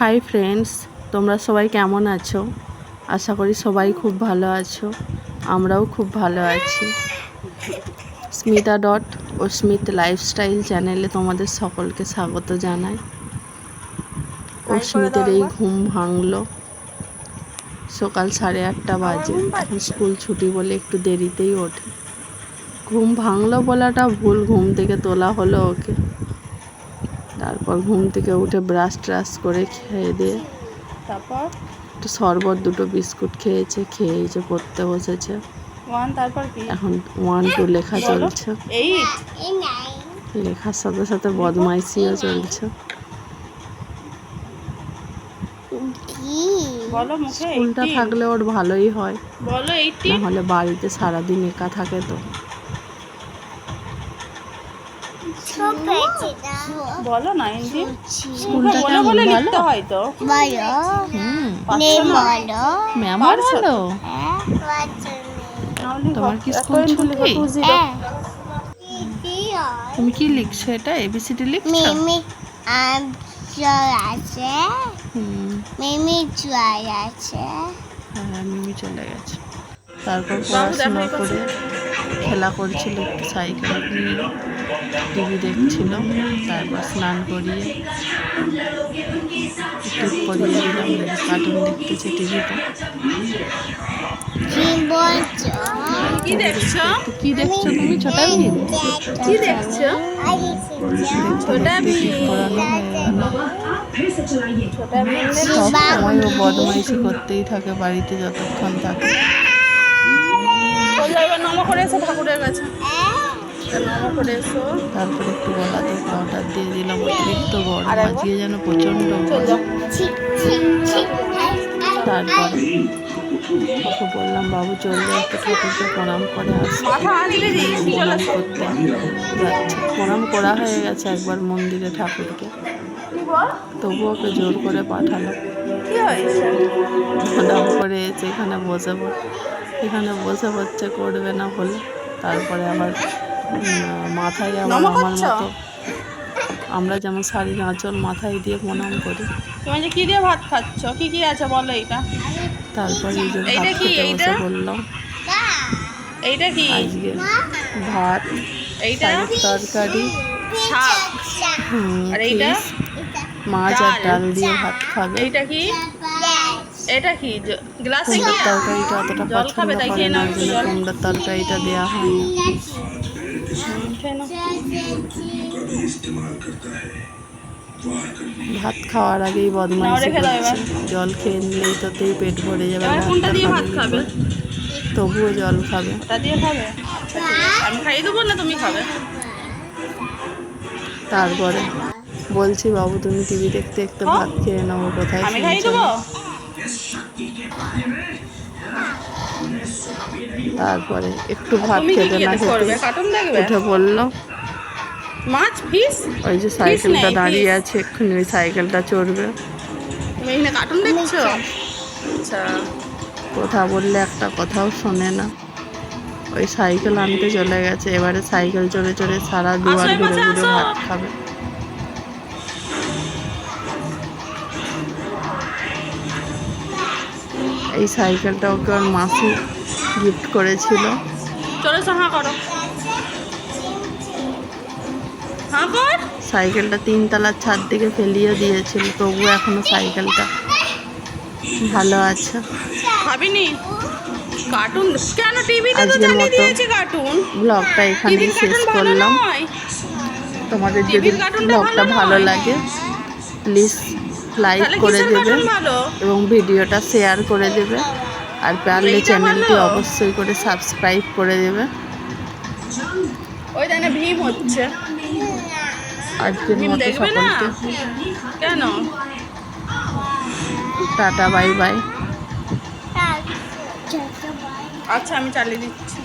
Hi friends তোমরা সবাই কেমন আছো? আশা করি সবাই খুব ভালো আছো আমরাও খুব ভালো আছি। স্মিতা ডট ও স্মিত লাইফস্টাইল চ্যানেলে তোমাদের সকলকে স্বাগত জানাই। ও স্মিতের এই ঘুম ভাঙলো। সকাল সাড়ে আটটা বাজে। এখন স্কুল ছুটি বলে একটু দেরিতেই ওঠে। ঘুম ভাঙলো বলাটা ভুল ঘুম থেকে তোলা হলো ওকে। তারপর ঘুম থেকে উঠে ব্রাশ ট্রাশ করে খেয়ে দিয়ে তারপর? একটু শরবত দুটো বিস্কুট খেয়েছে খেয়ে যে পড়তে বসেছে। ওয়ান তারপর কি? এখন ওয়ান টু লেখা চলছে। এইট লেখার সাথে সাথে বদমাইশিও চলছে। বলো মুখে স্কুলটা থাকলে ওর ভালোই হয়। বলো এইটটি না বাড়িতে সারাদিন একা থাকে তো। বলো নাইনটিন স্কুলটা বলে বলে লিখতে হয় তো। না? তোমার কি স্কুল ছুটি? তুমি কি লিখছো এটা? এবিসিডি লিখছো? মিমি আম জল আছে। মিমি আছে। হ্যাঁ মিমি চলে গেছে। তারপর পড়াশোনা করে খেলা করছিল সাইকেল নিয়ে। টিভি দেখছিল তারপর স্নান করিয়ে করিয়ে দিলাম কার্টুন দেখতেছে টিভিতে। কি কি দেখছ? কি দেখছ তুমি ছোটা ভীম? কি দেখছ? ছোটা ভীম। বদমাইশি করতেই থাকে বাড়িতে যতক্ষণ থাকে। ঠাকুরের কাছে। তারপর একটু গলাতে পাউডার দিয়ে দিলাম অতিরিক্ত গরম আজকে যেন প্রচণ্ড তারপরে ওকে বললাম বাবু চললে একটু ঠাকুরকে প্রণাম করে প্রণাম। করতে যাচ্ছে। প্রণাম করা হয়ে গেছে একবার মন্দিরে ঠাকুরকে। তবু ওকে জোর করে পাঠালো। প্রণাম করে এসে এখানে বসে এখানে বসে পড়ছে করবে না বলে। তারপরে আবার মাথায় আবার নমো আমার মতো। আমরা যেমন শাড়ির আঁচল মাথায় দিয়ে প্রণাম করি। তুমি যে কি দিয়ে ভাত খাচ্ছ? কি কি আছে বলো এইটা? তারপরে এই যে এইটা ভাত কি, খেতে বললাম। এইটা কি? আজকে ভাত এইটা? তরকারি শাক। আর এইটা? মাছ আর ডাল। দিয়ে ভাত খাবে। এইটা কি? এটা কি? গ্লাসে কি তরকারিটা অতটা জল খাবে তাই খেয়ে না নাও তরকারিটা দেওয়া হয় না। ভাত খাওয়ার আগেই বদমাইশি নাও। করছে। জল খেয়ে নিলেই তোতেই পেট ভরে যাবে। কোনটা দিয়ে ভাত খাবে? তবুও জল খাবে। দিয়ে খাবে? ঠিক আছে। আমি খাইয়ে দেবো না তুমি খাবে? তারপরে বলছি বাবু তুমি টিভি দেখতে দেখতে ভাত খেয়ে নেব কোথায় আমি খাইয়ে দেবো? তারপরে একটু ভাত খেতে না খেতে উঠে বলল মাছ? ফিস? ওই যে সাইকেলটা দাঁড়িয়ে আছে এক্ষুনি ওই সাইকেলটা চড়বে। তুমি এখানে কার্টুন দেখছ আচ্ছা। কথা বললে একটা কথাও শোনে না। ওই সাইকেল আনতে চলে গেছে এবারে সাইকেল চড়ে চড়ে সারা দুয়ার ঘুরে ঘুরে ভাত খাবে। এই সাইকেলটা ওকে ওর মাসি গিফট করেছিল। চলেছো হাঁ করো। হাঁ কর। সাইকেলটা তিনতলার ছাদ থেকে ফেলিয়ে দিয়েছিল তবুও এখনও সাইকেলটা ভালো আছে। ভাবিনি কার্টুন কেন টিভিতে তো কার্টুন ব্লগটা এখানেই শেষ করলাম। তোমাদের যদি ব্লগটা ভালো লাগে প্লিজ লাইক করে দেবে এবং ভিডিওটা শেয়ার করে দেবে। আর পারলে চ্যানেলটি অবশ্যই করে সাবস্ক্রাইব করে দেবে। ওই জানে ভীম হচ্ছে। আজকের মতো সকলকে। কেন? Tata bye bye. আচ্ছা আমি চালিয়ে দিচ্ছি।